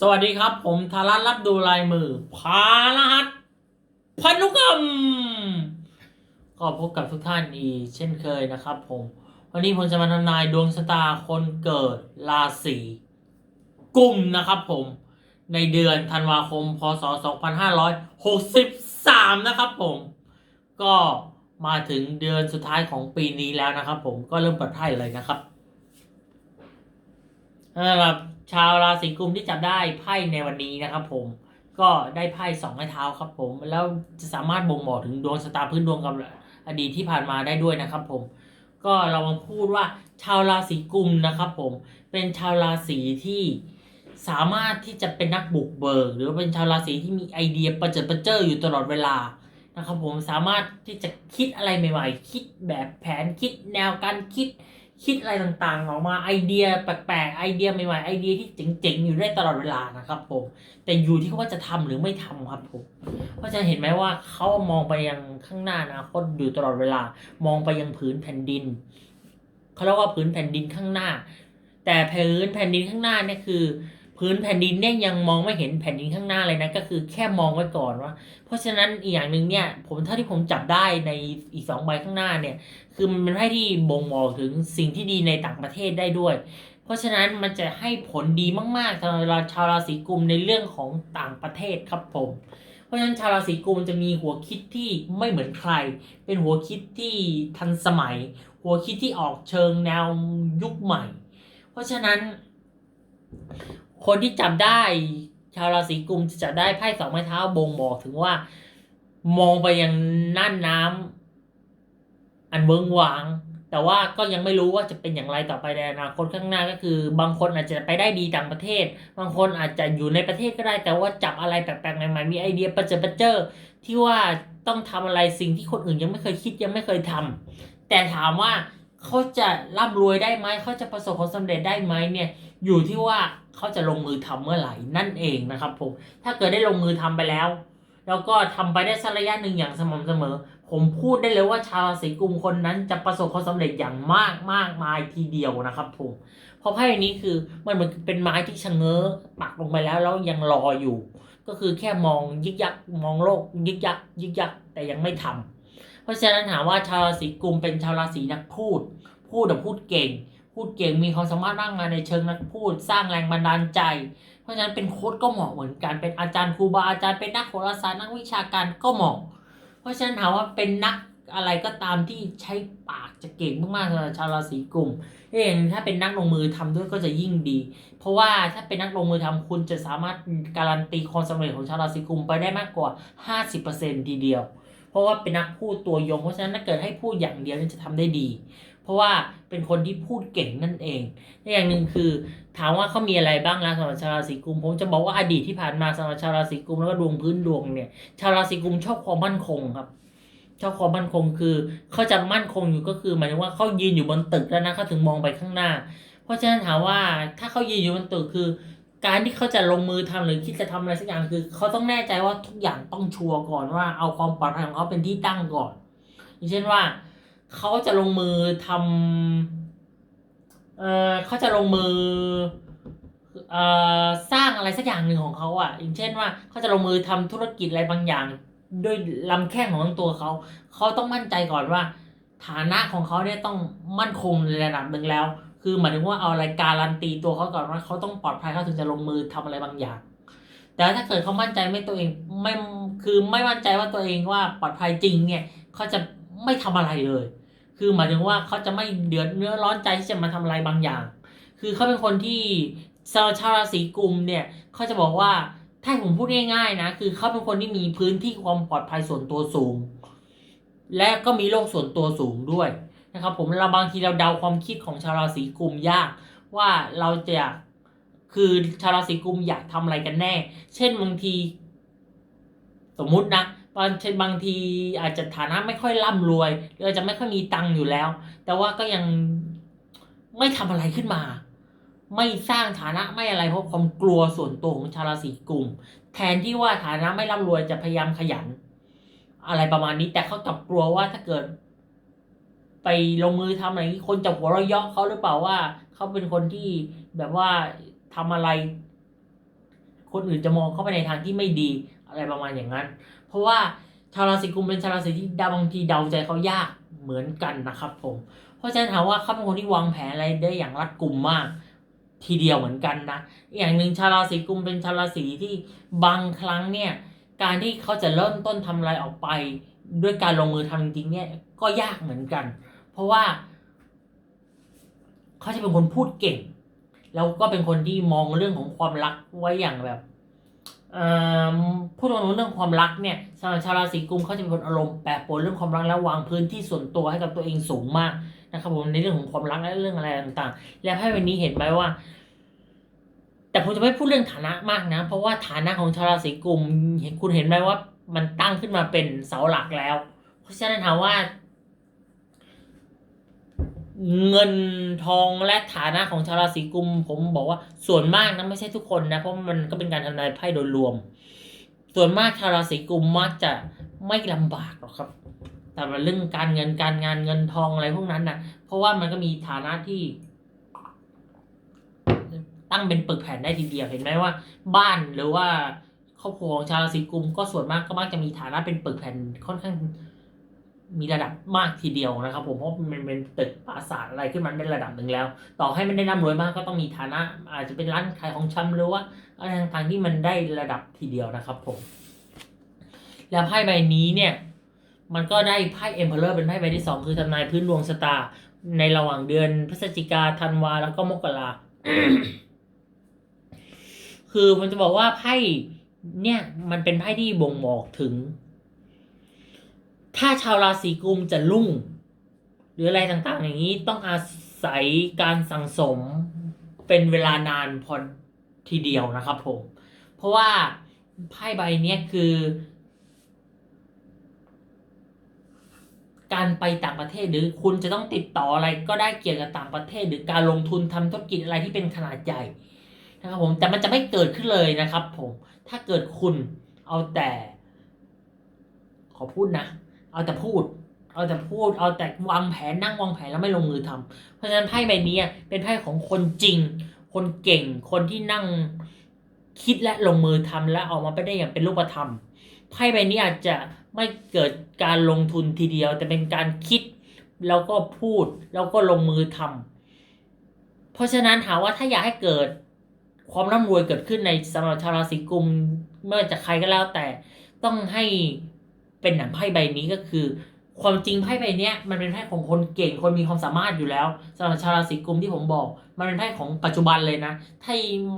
สวัสดีครับ ผมธารัตรับดูลายมือ พารหัสพนุกรรมก็พบกับทุกท่านอีกเช่นเคยนะครับผม วันนี้ผมจะมาทำนายดวงชะตาคนเกิดราศีกุมนะครับผม ในเดือนธันวาคม พศ 2563 นะครับผม ก็มาถึงเดือนสุดท้ายของปีนี้แล้วนะครับผมก็เริ่มเปิดไพ่เลยนะครับ สำหรับชาวราศีกุมที่จับได้ไพ่ในวันนี้นะครับผมก็ได้ไพ่สองไม้เท้าครับผม แล้วจะสามารถบ่งบอกถึงดวงชะตาพื้นดวงกับอดีตที่ผ่านมาได้ด้วยนะครับผม ก็เรามาพูดว่าชาวราศีกุมนะครับผมเป็นชาวราศีที่สามารถที่จะเป็นนักบุกเบิก หรือว่าเป็นชาวราศีที่มีไอเดียประเจิดประเจออยู่ตลอดเวลานะครับผมสามารถที่จะคิดอะไรใหม่ ๆ คิดแบบแผนคิดแนวการคิด คิดอะไรต่างๆ ออกมาไอเดียแปลกๆไอเดียใหม่ๆไอเดียที่เจ๋งๆอยู่ได้ตลอดเวลานะครับผมแต่อยู่ที่ว่าจะทำหรือไม่ทำครับผมเพราะฉะนั้นเห็นไหมว่าเขามองไปยังข้างหน้าอนะคตอยู่ตลอดเวลามองไปยังผืนแผ่นดินเขาเรียกว่าผืนแผ่นดินข้างหน้า แต่ผืนแผ่นดินข้างหน้าเนี่ยคือ พื้นแผ่นดินเนี่ยยังมองไม่เห็นแผ่นดินข้างหน้าเลยนะก็คือแค่มองไว้ก่อนว่า เพราะฉะนั้นอีกอย่างหนึ่งเนี่ย ผมเท่าที่ผมจับได้ในอีกสองใบข้างหน้าเนี่ย คือมันเป็นไพ่ที่บ่งบอกถึงสิ่งที่ดีในต่างประเทศได้ด้วย เพราะฉะนั้นมันจะให้ผลดีมากๆสำหรับชาวราศีกุมในเรื่องของต่างประเทศครับผมเพราะฉะนั้นชาวราศีกุมจะมีหัวคิดที่ไม่เหมือนใคร เป็นหัวคิดที่ทันสมัย หัวคิดที่ออกเชิงแนวยุคใหม่ เพราะฉะนั้น คนที่จับได้ ชาวราศีกุมจะจับได้ไพ่สองไม้เท้าบ่งบอกถึงว่า มองไปยังน่านน้ำอันเบิงหวาง แต่ว่าก็ยังไม่รู้ว่าจะเป็นอย่างไรต่อไปในอนาคตข้างหน้าก็คือ บางคนอาจจะไปได้ดีต่างประเทศ บางคนอาจจะอยู่ในประเทศก็ได้ แต่ว่าจับอะไรแปลกๆใหม่ๆมีไอเดียประเจิดประเจอที่ว่าต้องทำอะไรสิ่งที่คนอื่นยังไม่เคยคิดยังไม่เคยทำแต่ถามว่าเขาจะร่ำรวยได้ไหมเขาจะประสบความสำเร็จได้ไหมเนี่ย อยู่ที่ว่าเขาจะลงมือทำเมื่อไหร่นั่นเองนะครับผมถ้าเกิดได้ลงมือทำไปแล้ว แล้วก็ทำไปได้สักระยะหนึ่งอย่างสม่ำเสมอ ผมพูดได้เลยว่าชาวราศีกุมคนนั้นจะประสบความสำเร็จอย่างมากมากมายทีเดียวนะครับผมเพราะไพ่นี้คือมันเหมือนเป็นไม้ที่ชะเง้อปักลงไปแล้วแล้วยังรออยู่ ก็คือแค่มองยึกยักมองโลกยึกยักยึกยักแต่ยังไม่ทำเพราะฉะนั้นถามว่าชาวราศีกุมเป็นชาวราศีนักพูด พูดแต่พูดเก่ง พูดเก่งมีความสามารถมากมายในเชิงนักพูดสร้างแรงบันดาลใจ เพราะฉะนั้นเป็นโค้ดก็เหมาะเหมือนกันเป็นอาจารย์ครูบาอาจารย์เป็นนักโหราศาสตร์นักวิชาการก็เหมาะ เพราะฉะนั้นถามว่าเป็นนักอะไรก็ตามที่ใช้ปากจะเก่งมากๆสำหรับชาวราศีกุมเองถ้าเป็นนักลงมือทำด้วยก็จะยิ่งดี เพราะว่าถ้าเป็นนักลงมือทำคุณจะสามารถการันตีความสำเร็จของชาวราศีกุมไปได้มากกว่า 50%ทีเดียว เพราะว่าเป็นนักพูดตัวยง เพราะฉะนั้นถ้าเกิดให้พูดอย่างเดียวจะทำได้ดี เพราะว่าเป็นคนที่พูดเก่งนั่นเองอย่างหนึ่งคือ ถามว่าเขามีอะไรบ้างนะสำหรับชาวราศีกุม ผมจะบอกว่าอดีตที่ผ่านมาสำหรับชาวราศีกุมแล้วก็ดวงพื้นดวงเนี่ย ชาวราศีกุมชอบความมั่นคงครับชอบความมั่นคงคือเขาจะมั่นคงอยู่ก็คือหมายถึงว่าเขายืนอยู่บนตึกแล้วนะเขาถึงมองไปข้างหน้า เพราะฉะนั้นถามว่าถ้าเขายืนอยู่บนตึกคือ การที่เขาจะลงมือทำหรือคิดจะทำอะไรสักอย่างคือเขาต้องแน่ใจว่าทุกอย่างต้องชัวร์ก่อนว่าเอาความปลอดภัยของเขาเป็นที่ตั้งก่อนอย่างเช่นว่า เขาจะลงมือทำเออเขาจะลงมือเอ่อสร้างอะไรสักอย่างหนึ่งของเขาอะ อย่างเช่นว่าเขาจะลงมือทำธุรกิจอะไรบางอย่าง ด้วยลำแข้งของทั้งตัวเขาเขาต้องมั่นใจก่อนว่า ฐานะของเขาเนี่ยต้องมั่นคงในระดับหนึ่งแล้ว คือหมายถึงว่าเอาอะไรการันตีตัวเขาก่อนว่าเขาต้องปลอดภัยเขาถึงจะลงมือทำอะไรบางอย่าง แต่ถ้าเกิดเขามั่นใจไม่ตัวเองไม่คือไม่มั่นใจว่าตัวเองว่าปลอดภัยจริงเนี่ยเขาจะ ไม่ทำอะไรเลย คือหมายถึงว่าเขาจะไม่เดือดเนื้อร้อนใจที่จะมาทำอะไรบางอย่าง คือเขาเป็นคนที่ชาวชาราศีกุมเนี่ยเขาจะบอกว่าถ้าผมพูดง่ายๆนะคือเขาเป็นคนที่มีพื้นที่ความปลอดภัยส่วนตัวสูง และก็มีโลกส่วนตัวสูงด้วยนะครับผมเราบางทีเราเดาความคิดของชาวราศีกุมยาก ว่าเราจะคือชาวราศีกุมอยากทำอะไรกันแน่ เช่นบางที สมมุตินะ บางบางทีอาจจะฐานะไม่ค่อยร่ำรวยหรืออาจจะไม่ค่อยมีตังค์อยู่แล้ว แต่ว่าก็ยังไม่ทำอะไรขึ้นมา ไม่สร้างฐานะไม่อะไรเพราะความกลัวส่วนตัวของชาวราศีกลุ่ม แทนที่ว่าฐานะไม่ร่ำรวยจะพยายามขยัน อะไรประมาณนี้แต่เขากลับกลัวว่าถ้าเกิด ไปลงมือทำอะไรนี้คนจะหัวเราะเยาะเขาหรือเปล่าว่าเขาเป็นคนที่แบบว่าทำอะไร คนอื่นจะมองเข้าไปในทางที่ไม่ดีอะไรประมาณอย่างนั้น ราะว่าชาวราศีกุมเป็นชาวราศีที่ดาบางทีเดาใจเขายากเหมือนกันนะครับผม เพราะฉะนั้นถามว่าเขาเป็นคนที่วางแผนอะไรได้อย่างรัดกุมมาก ทีเดียวเหมือนกันนะอย่างหนึ่งชาวราศีกุมเป็นชาวราศีที่บางครั้งเนี่ยการที่เขาจะเริ่มต้นทำอะไรออกไป ด้วยการลงมือทำจริงๆเนี่ยก็ยากเหมือนกัน เพราะว่าเขาจะเป็นคนพูดเก่ง แล้วก็เป็นคนที่มองเรื่องของความรักไว้อย่างแบบ พูดตรงๆเรื่องความรักเนี่ยสำหรับชาวราศีกุมเขาจะเป็นคนอารมณ์แปรปรวนเรื่องความรักและวางพื้นที่ส่วนตัวให้กับตัวเองสูงมากนะครับผมในเรื่องของความรักและเรื่องอะไรต่างๆ แล้วให้วันนี้เห็นไหมว่า แต่ผมจะไม่พูดเรื่องฐานะมากนะ เพราะว่าฐานะของชาวราศีกุมเห็นคุณเห็นไหมว่า มันตั้งขึ้นมาเป็นเสาหลักแล้ว เพราะฉะนั้นถามว่า เงินทองและฐานะของชาวราศีกุม ผมบอกว่าส่วนมากนะไม่ใช่ทุกคนนะ เพราะมันก็เป็นการทำนายไพ่โดยรวม ส่วนมากชาวราศีกุมมักจะไม่ลำบากหรอกครับ แต่เรื่องการเงินการงานเงินทองอะไรพวกนั้นนะเพราะว่ามันก็มีฐานะที่ ตั้งเป็นปึกแผ่นได้ทีเดียวเห็นไหมว่า บ้านหรือว่าครอบครัวของชาวราศีกุม ก็ส่วนมากก็มักจะมีฐานะเป็นปึกแผ่นค่อนข้าง มีระดับมากทีเดียวนะครับ ผมเพราะมันเป็นตึกปราสาทอะไรขึ้นมันเป็นระดับหนึ่งแล้ว ต่อให้มันได้ร่ำรวยมากก็ต้องมีฐานะ อาจจะเป็นร้านขายของชำหรือว่าอะไรต่างๆที่มันได้ระดับทีเดียวนะครับผม แล้วไพ่ใบนี้เนี่ย มันก็ได้ไพ่เอ็มเพลเลอร์เป็นไพ่ใบที่สองคือทำนายพื้นดวงชะตา ในระหว่างเดือนพฤศจิกาธันวาแล้วก็มกราคือผมจะบอกว่าไพ่เนี่ยมันเป็นไพ่ที่บ่งบอกถึง ถ้าชาวราศีกุมจะรุ่ง หรืออะไรต่างๆ อย่างนี้ต้องอาศัยการสั่งสมเป็นเวลานานพอทีเดียวนะครับผม เพราะว่าไพ่ใบนี้คือ การไปต่างประเทศหรือคุณจะต้องติดต่ออะไรก็ได้เกี่ยวกับต่างประเทศ หรือการลงทุนทำธุรกิจอะไรที่เป็นขนาดใหญ่นะครับผมแต่มันจะไม่เกิดขึ้นเลยนะครับผมถ้าเกิดคุณเอาแต่ ขอพูดนะ เอาแต่พูด เอาแต่พูด เอาแต่วางแผนนั่งวางแผนแล้วไม่ลงมือทำเพราะฉะนั้นไพ่ใบนี้อะเป็นไพ่ของคนจริง คนเก่ง คนที่นั่งคิดและลงมือทำและออกมาไปได้อย่างเป็นรูปธรรม ไพ่ใบนี้อาจจะไม่เกิดการลงทุนทีเดียว แต่เป็นการคิดแล้วก็พูดแล้วก็ลงมือทำเพราะฉะนั้นถามว่าถ้าอยากให้เกิดความร่ำรวยเกิดขึ้นในสำหรับชาวราศีกุมไม่ว่าจะใครก็แล้วแต่ต้องให้ เป็นหนังไพ่ใบนี้ก็คือ ความจริงไพ่ใบนี้มันเป็นไพ่ของคนเก่งคนมีความสามารถอยู่แล้วสำหรับชาวราศีกุมที่ผมบอก มันเป็นไพ่ของปัจจุบันเลยนะถ้า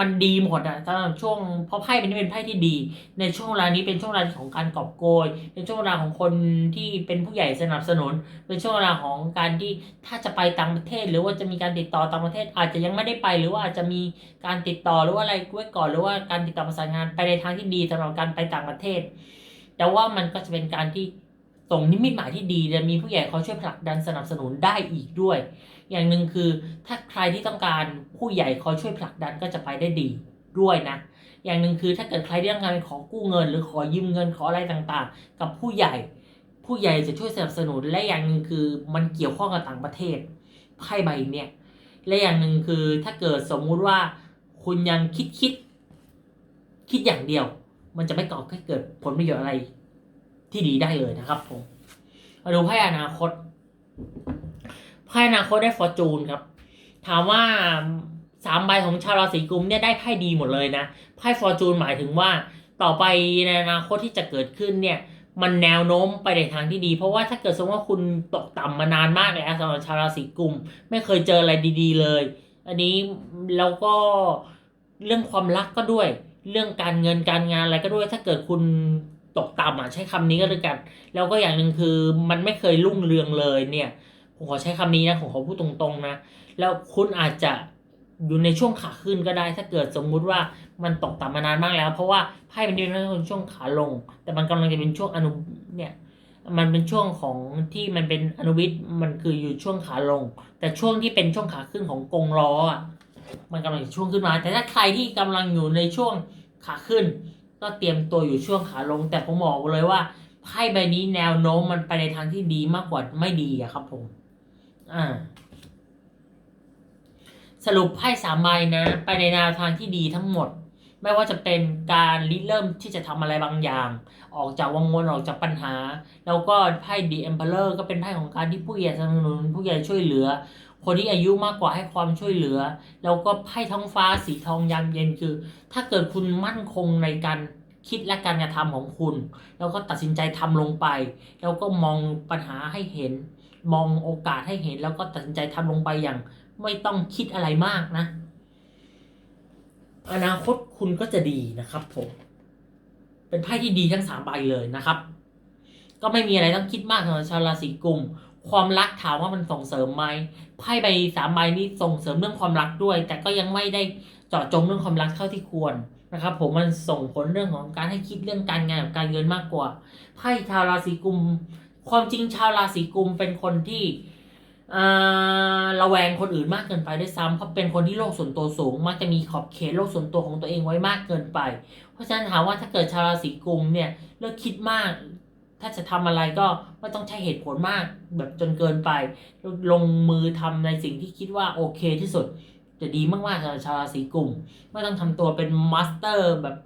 มันดีหมดอะสำหรับช่วงเพราะไพ่เป็นเป็นไพ่ที่ดี ในช่วงเวลานี้เป็นช่วงเวลาของการกอบโกย เป็นช่วงเวลาของคนที่เป็นผู้ใหญ่สนับสนุน เป็นช่วงเวลาของการที่ถ้าจะไปต่างประเทศ หรือว่าจะมีการติดต่อต่างประเทศ อาจจะยังไม่ได้ไปหรือว่าอาจจะมีการติดต่อหรือว่าอะไรไว้ก่อนหรือว่าการติดต่อประสานงานไปในทางที่ดีสำหรับการไปต่างประเทศ แต่ว่ามันก็จะเป็นการที่ส่งนิมิตหมายที่ดีและมีผู้ใหญ่เขาช่วยผลักดันสนับสนุนได้อีกด้วย อย่างหนึ่งคือถ้าใครที่ต้องการผู้ใหญ่คอยช่วยผลักดันก็จะไปได้ดีด้วยนะ อย่างหนึ่งคือถ้าเกิดใครที่ต้องการขอกู้เงิน หรือขอยืมเงินขออะไรต่างๆ กับผู้ใหญ่ ผู้ใหญ่จะช่วยสนับสนุนและอย่างหนึ่งคือมันเกี่ยวข้องกับต่างประเทศไพ่ใบเนี่ยและอย่างหนึ่งคือถ้าเกิดสมมุติว่าคุณยังคิดคิดคิดอย่างเดียว มันจะไม่ก่อให้เกิดผลประโยชน์อะไรที่ดีได้เลยนะครับผมมาดูไพ่อนาคตไพ่อนาคตได้ฟอร์จูนครับ ถามว่าสามใบของชาวราศีกุมเนี่ยได้ไพ่ดีหมดเลยนะไพ่ฟอร์จูนหมายถึงว่าต่อไปในอนาคตที่จะเกิดขึ้นเนี่ยมันแนวโน้มไปในทางที่ดี เพราะว่าถ้าเกิดสมมติว่าคุณตกต่ำมานานมากแล้วสำหรับชาวราศีกุมไม่เคยเจออะไรดี ๆ เลย อันนี้แล้วก็เรื่องความรักก็ด้วย เรื่องการเงินการงานอะไรก็ด้วย ถ้าเกิดคุณตกต่ำอะใช้คำนี้ก็แล้วกัน แล้วก็อย่างหนึ่งคือมันไม่เคยรุ่งเรืองเลยเนี่ย ผมขอใช้คำนี้นะผมขอพูดตรงๆนะ แล้วคุณอาจจะอยู่ในช่วงขาขึ้นก็ได้ ถ้าเกิดสมมุติว่ามันตกต่ำมานานมากแล้ว เพราะว่าไพ่เป็นเป็นช่วงขาลง แต่มันกำลังจะเป็นช่วงอนุเนี่ยมันเป็นช่วงของที่มันเป็นอนุวิทย์มันคืออยู่ช่วงขาลง แต่ช่วงที่เป็นช่วงขาขึ้นของกงล้ออะ มันกำลังช่วงขึ้นมา แต่ถ้าใครที่กำลังอยู่ในช่วงขาขึ้น ก็เตรียมตัวอยู่ช่วงขาลง แต่ผมบอกเลยว่าไพ่ใบนี้แนวโน้มมันไปในทางที่ดีมากกว่าไม่ดีอะครับผมอ่าสรุปไพ่สามใบนะ ไปในแนวทางที่ดีทั้งหมด ไม่ว่าจะเป็นการริเริ่มที่จะทำอะไรบางอย่าง ออกจากวังวนออกจากปัญหา แล้วก็ไพ่ The Emperor ก็เป็นไพ่ของการที่ผู้ใหญ่สนับสนุนผู้ใหญ่ช่วยเหลือ คนที่อายุมากกว่าให้ความช่วยเหลือ แล้วก็ไพ่ท้องฟ้าสีทองยามเย็นคือ ถ้าเกิดคุณมั่นคงในการคิดและการกระทำของคุณ แล้วก็ตัดสินใจทำลงไป แล้วก็มองปัญหาให้เห็น มองโอกาสให้เห็น แล้วก็ตัดสินใจทำลงไปอย่าง ไม่ต้องคิดอะไรมากนะ อนาคตคุณก็จะดีนะครับผม เป็นไพ่ที่ดีทั้งสามใบเลยนะครับ ก็ไม่มีอะไรต้องคิดมากสำหรับชาวราศีกุม ความรักถามว่ามันส่งเสริมไหมไพ่ใบสามใบนี้ส่งเสริมเรื่องความรักด้วย แต่ก็ยังไม่ได้เจาะจงเรื่องความรักเท่าที่ควรนะครับ ผมมันส่งผลเรื่องของการให้คิดเรื่องการงานกับการเงินมากกว่าไพ่ชาวราศีกุม ความจริงชาวราศีกุมเป็นคนที่อ่าระแวงคนอื่นมากเกินไปด้วยซ้ำเพราะเป็นคนที่โลกส่วนตัวสูง มักจะมีขอบเขตโลกส่วนตัวของตัวเองไว้มากเกินไป เพราะฉะนั้นถามว่าถ้าเกิดชาวราศีกุมเนี่ยเลิกคิดมาก ถ้าจะทำอะไรก็ไม่ต้องใช้เหตุผลมากแบบจนเกินไป ลงมือทำในสิ่งที่คิดว่าโอเคที่สุด จะดีมากๆสำหรับชาวราศีกุมไม่ต้องทำตัวเป็นมาสเตอร์แบบ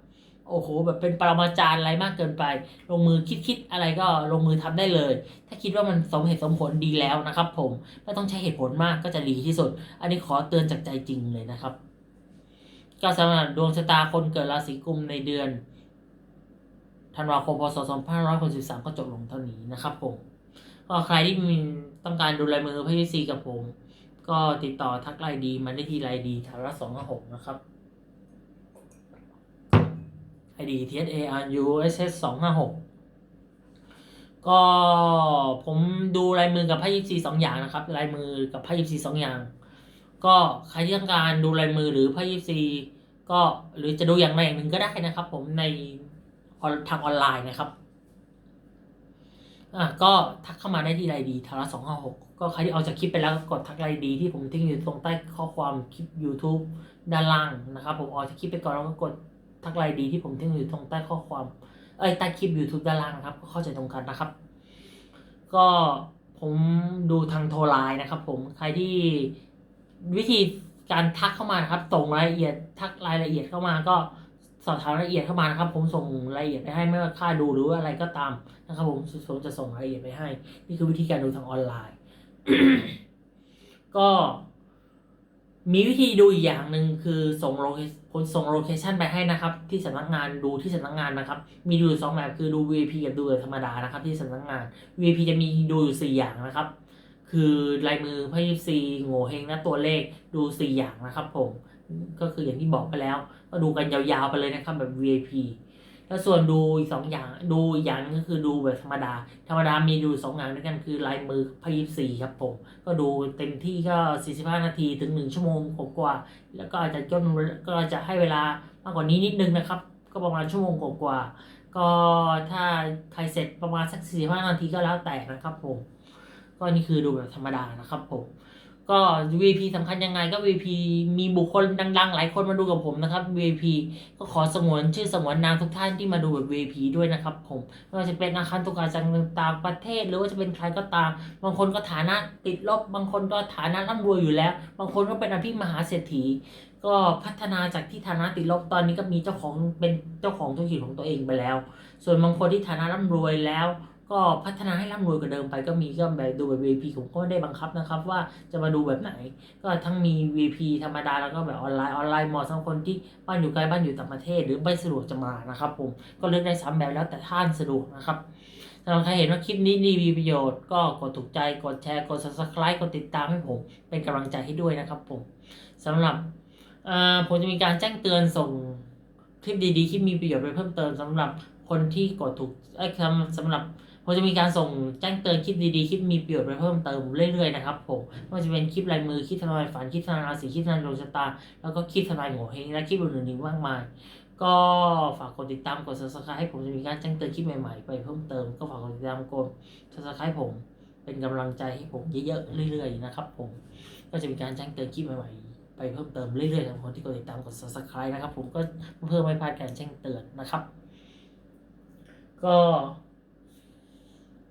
โอ้โหแบบเป็นปรมาจารย์อะไรมากเกินไป ลงมือคิดคิดอะไรก็ลงมือทำได้เลย ถ้าคิดว่ามันสมเหตุสมผลดีแล้วนะครับ ผมไม่ต้องใช้เหตุผลมากก็จะดีที่สุด อันนี้ขอเตือนจากใจจริงเลยนะครับ ก็สำหรับดวงชะตาคนเกิดราศีกุมในเดือน ธันวาคมพศ2563 ก็จบลงเท่านี้นะครับผมก็ใครที่มีต้องการดูลายมือพี่ซีกับผม ก็ติดต่อทักไลน์ดีมันได้ที่ไลน์ดีทาระสองหกนะครับไอดี T S A R U S S สองห้าหกก็ผมดูลายมือกับไพ่ยิปซีสองอย่างนะครับลายมือกับไพ่ยิปซีสองอย่าง ก็ใครที่ต้องการดูลายมือหรือไพ่ยิปซีก็หรือจะดูอย่างใดอย่างหนึ่งก็ได้นะครับ ผมใน ทางออนไลน์นะครับอะก็ทักเข้ามาได้ที่ไลน์ดีทาระสองห้าหกก็ใครที่เอาจากคลิปไปแล้วก็กดทักไลน์ดีที่ผมทิ้งอยู่ตรงใต้ข้อความคลิป YouTube ด้านล่างนะครับผมออกจากคลิปไปก่อนแล้วก็กดทักไลน์ดีที่ผมทิ้งอยู่ตรงใต้ข้อความเอ้ยใต้คลิป YouTube ด้านล่างนะครับก็เข้าใจตรงกันนะครับ ก็ผมดูทางโทรไลน์นะครับ ผมใครที่วิธีการทักเข้ามานะครับส่งรายละเอียดทักรายละเอียดเข้ามาก็ สอบถามรายละเอียดเข้ามานะครับ ผมส่งรายละเอียดไปให้ไม่ว่าค่าดูหรือว่าอะไรก็ตามนะครับผมผมจะส่งรายละเอียดไปให้ นี่คือวิธีการดูทางออนไลน์ ก็มีวิธีดูอีกอย่างหนึ่งคือส่งโลเคผมส่งโลเคชันไปให้นะครับ ที่สำนักงานดูที่สำนักงานนะครับ มีดูสองแบบคือดู VIP กับดูธรรมดานะครับ ที่สำนักงาน VIP จะมีดูอยู่สี่อย่างนะครับ คือลายมือไพ่ยิปซีโง่เฮงและตัวเลขดูสี่อย่างนะครับ ผมก็คืออย่างที่บอกไปแล้ว ก็ดูกันยาวๆไปเลยนะครับแบบ VIP แล้วส่วนดูอีกสองอย่างดูอีกอย่างก็คือดูแบบธรรมดา ธรรมดามีดูสองอย่างด้วยกันคือลายมือพยิปซีครับผม ก็ดูเต็มที่ก็45นาทีถึง1ชั่วโมงกว่าๆแล้วก็อาจจะย่นก็จะให้เวลามากกว่านี้นิดนึงนะครับ ก็ประมาณชั่วโมงกว่าก็ถ้าใครเสร็จประมาณสัก45นาทีก็แล้วแต่นะครับผม ก็นี่คือดูแบบธรรมดานะครับผม ก็ VP สำคัญยังไงก็ VP มีบุคคลดัง ๆ หลายคนมาดูกับผมนะครับ VP ก็ขอสงวนชื่อสงวนนามทุกท่านที่มาดูแบบ VP ด้วยนะครับผมไม่ว่าจะเป็นอาคารตุกาจากต่างประเทศ หรือว่าจะเป็นใครก็ตาม บางคนก็ฐานะติดลบ บางคนก็ฐานะร่ำรวยอยู่แล้ว บางคนก็เป็นอภิมหาเศรษฐี ก็พัฒนาจากที่ฐานะติดลบตอนนี้ก็มีเจ้าของเป็นเจ้าของธุรกิจของตัวเองไปแล้ว ส่วนบางคนที่ฐานะร่ำรวยแล้ว ก็พัฒนาให้ร่ำรวยกว่าเดิมไปก็มีก็แบบดูแบบ VP ผมก็ไม่ได้บังคับนะครับ ว่าจะมาดูแบบไหน ก็ทั้งมี VP ธรรมดาแล้วก็แบบออนไลน์ออนไลน์เหมาะสำหรับคนที่บ้านอยู่ไกลบ้านอยู่ต่างประเทศ หรือไม่สะดวกจะมานะครับ ผมก็เลือกได้ซ้ำแบบแล้วแต่ท่านสะดวกนะครับสำหรับใครเห็นว่าคลิปนี้ดีมีประโยชน์ก็กดถูกใจกดแชร์กด subscribe กดติดตามให้ผม เป็นกำลังใจให้ด้วยนะครับ ผมสำหรับอ่าผมจะมีการแจ้งเตือนส่งคลิปดีๆคลิปมีประโยชน์ไปเพิ่มเติมสำหรับคนที่กดถูกไอ้ยสำสำหรับ ผมจะมีการส่งแจ้งเตือนคลิปดีๆ คลิปมีประโยชน์ไปเพิ่มเติมเรื่อยๆนะครับผมไม่ว่าจะเป็นคลิปลายมือ คลิปทนายฝัน คลิปทนายราศี คลิปทนายดวงชะตา แล้วก็คลิปทนายโง่เฮงและคลิปอื่นๆอีกมากมาย ก็ฝากกดติดตาม กด subscribe ให้ผมจะมีการแจ้งเตือนคลิปใหม่ๆ ไปเพิ่มเติม ก็ฝากกดติดตาม กด subscribe ผมเป็นกำลังใจให้ผมเยอะๆ เรื่อยๆ นะครับผม ก็จะมีการแจ้งเตือนคลิปใหม่ๆ ไปเพิ่มเติมเรื่อยๆสำหรับคนที่กดติดตามกด subscribe นะครับผมก็เพื่อไม่พลาดการแจ้งเตือนนะครับ ก็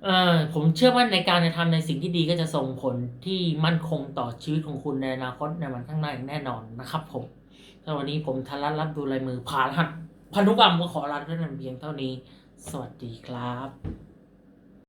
ออผมเชื่อมั่นในการกระทำในสิ่งที่ดีก็จะส่งผลที่มั่นคงต่อชีวิตของคุณในอนาคตในวันข้างหน้าอย่างแน่นอนนะครับ ผมสำหรับวันนี้ผมทารัตรับดูลายมือผ่านหัดพันธุกรรมก็ขอลาท่านเพียงเท่านี้ สวัสดีครับ